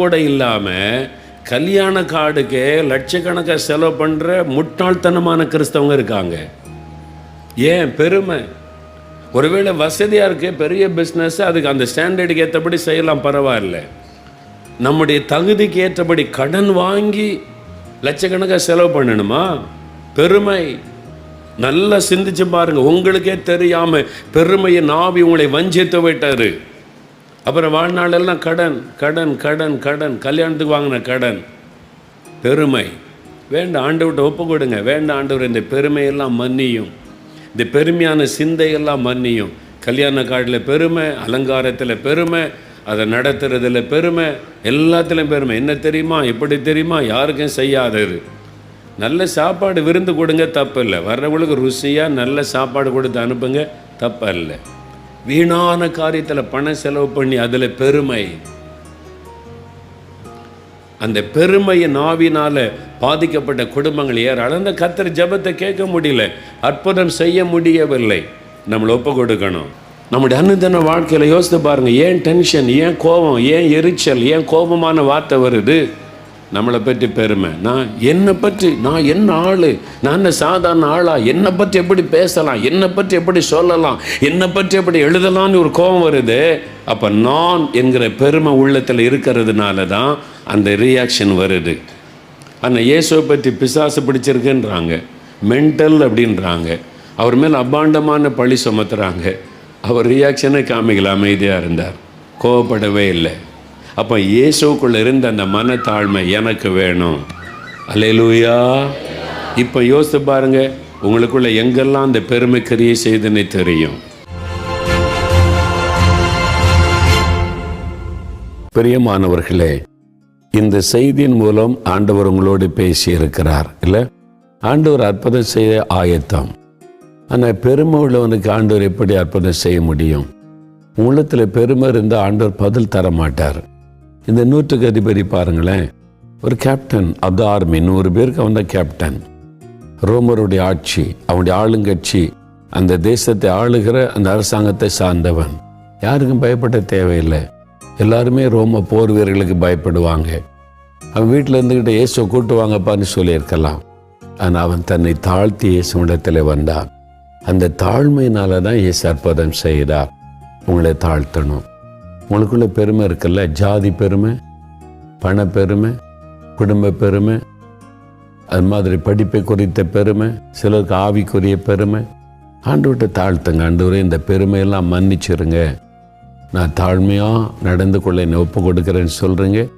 கூட இல்லாமல் கல்யாண கார்டுக்கு லட்சக்கணக்காக செலவு பண்ணுற முட்டாள்தனமான கிறிஸ்தவங்க இருக்காங்க. ஏன்? பெருமை. ஒருவேளை வசதியாக இருக்கு பெரிய பிஸ்னஸ் அதுக்கு அந்த ஸ்டாண்டர்டுக்கு ஏற்றபடி செய்யலாம் பரவாயில்ல. நம்முடைய தகுதிக்கு ஏற்றபடி கடன் வாங்கி லட்சக்கணக்காக செலவு பண்ணணுமா? பெருமை. நல்லா சிந்திச்சு பாருங்க. உங்களுக்கே தெரியாம பெருமையை நாவி உங்களை வஞ்சித்து விட்டாரு. அப்புறம் வாழ்நாளெல்லாம் கடன் கடன் கடன் கடன். கல்யாணத்துக்கு வாங்கின கடன். பெருமை. வேண்டாம் ஆண்டவர்கிட்ட ஒப்பு கொடுங்க. வேண்டாம் ஆண்டவர் இந்த பெருமையெல்லாம் மன்னியும். இந்த பெருமையான சிந்தையெல்லாம் மன்னியும். கல்யாண காட்டில் பெருமை அலங்காரத்தில் பெருமை அதை நடத்துறதுல பெருமை எல்லாத்துலேயும் பெருமை. என்ன தெரியுமா? எப்படி தெரியுமா? யாருக்கும் செய்யாதது. நல்ல சாப்பாடு விருந்து கொடுங்க தப்பு இல்லை. வர்றவங்களுக்கு ருசியாக நல்ல சாப்பாடு கொடுத்து அனுப்புங்க இல்லை. வீணான காரியத்தில் பணம் செலவு பண்ணி அதில் பெருமை. அந்த பெருமையின் நாவினால் பாதிக்கப்பட்ட குடும்பங்கள் ஏறாலும் அந்த கத்தர் ஜெபத்தை கேட்க முடியல. அற்புதம் செய்ய முடியவில்லை. நம்மளை ஒப்பு கொடுக்கணும். நம்முடைய அன்னதன வாழ்க்கையில் யோசித்து பாருங்கள் ஏன் டென்ஷன் ஏன் கோபம் ஏன் எரிச்சல் ஏன் கோபமான வார்த்தை வருது? நம்மளை பற்றி பெருமை. நான் என்னை பற்றி நான் என்ன ஆள்? நான் என்ன சாதாரண ஆளா? என்னை பற்றி எப்படி பேசலாம்? என்னை பற்றி எப்படி சொல்லலாம்? என்னை பற்றி எப்படி எழுதலாம்னு ஒரு கோபம் வருது. அப்போ நான் என்கிற பெருமை உள்ளத்தில் இருக்கிறதுனால தான் அந்த ரியாக்ஷன் வருது. ஆனால் இயேசுவை பற்றி பிசாசு பிடிச்சிருக்குன்றாங்க. மென்டல் அப்படின்றாங்க. அவர் மேல் அபாண்டமான பழி சுமத்துறாங்க. அவர் ரியாக்ஷனை காமிக்கல அமைதியாக இருந்தார். கோவப்படவே இல்லை. அப்போ இயேசுக்குள்ளே இருந்த அந்த மனத்தாழ்மை எனக்கு வேணும். அலையலூயா இப்போ யோசித்து பாருங்க உங்களுக்குள்ள எங்கெல்லாம் அந்த பெருமைக்கரியை செய்துன்னு தெரியும்? பிரியமானவர்களே இந்த செய்தியின் மூலம் ஆண்டவர் உங்களோடு பேசி இருக்கிறார் இல்லை? ஆண்டவர் அற்புதம் செய்ய ஆயத்தம். ஆனால் பெருமை உள்ளவனுக்கு ஆண்டவர் எப்படி அற்புதம் செய்ய முடியும்? உள்ளத்தில் பெருமை இருந்தால் ஆண்டவர் பதில் தர மாட்டார் இந்த நூற்றுக்கு அதிபதி பாருங்களேன். ஒரு கேப்டன் அது ஆர்மி நூறு பேருக்கு அவன் தான் கேப்டன் ரோமருடைய ஆட்சி அவனுடைய ஆளுங்கட்சி அந்த தேசத்தை ஆளுகிற அந்த அரசாங்கத்தை சார்ந்தவன். யாருக்கும் பயப்பட தேவையில்லை. எல்லாருமே ரோம போர் வீரர்களுக்கு பயப்படுவாங்க. அவன் வீட்டில் இருந்துக்கிட்ட இயேசுவை கூட்டு வாங்கப்பான்னு சொல்லியிருக்கலாம். ஆனால் அவன் தன்னை தாழ்த்தி இயேசுவிடத்தில் வந்தான். அந்த தாழ்மையினால தான் இயேசு அற்புதம் செய்தார். உங்களை தாழ்த்தணும். உங்களுக்குள்ளே பெருமை இருக்குல்ல? ஜாதி பெருமை பண பெருமை குடும்ப பெருமை அது மாதிரி படிப்பை குறித்த பெருமை சிலருக்கு ஆவிக்குரிய பெருமை. ஆண்டவர்கிட்ட தாழ்த்துங்க ஆண்டவரே இந்த பெருமையெல்லாம் மன்னிச்சிருங்க. நான் தாழ்மையாக நடந்து கொள்ள என்னை ஒப்பு கொடுக்குறேன்னு சொல்கிறீங்க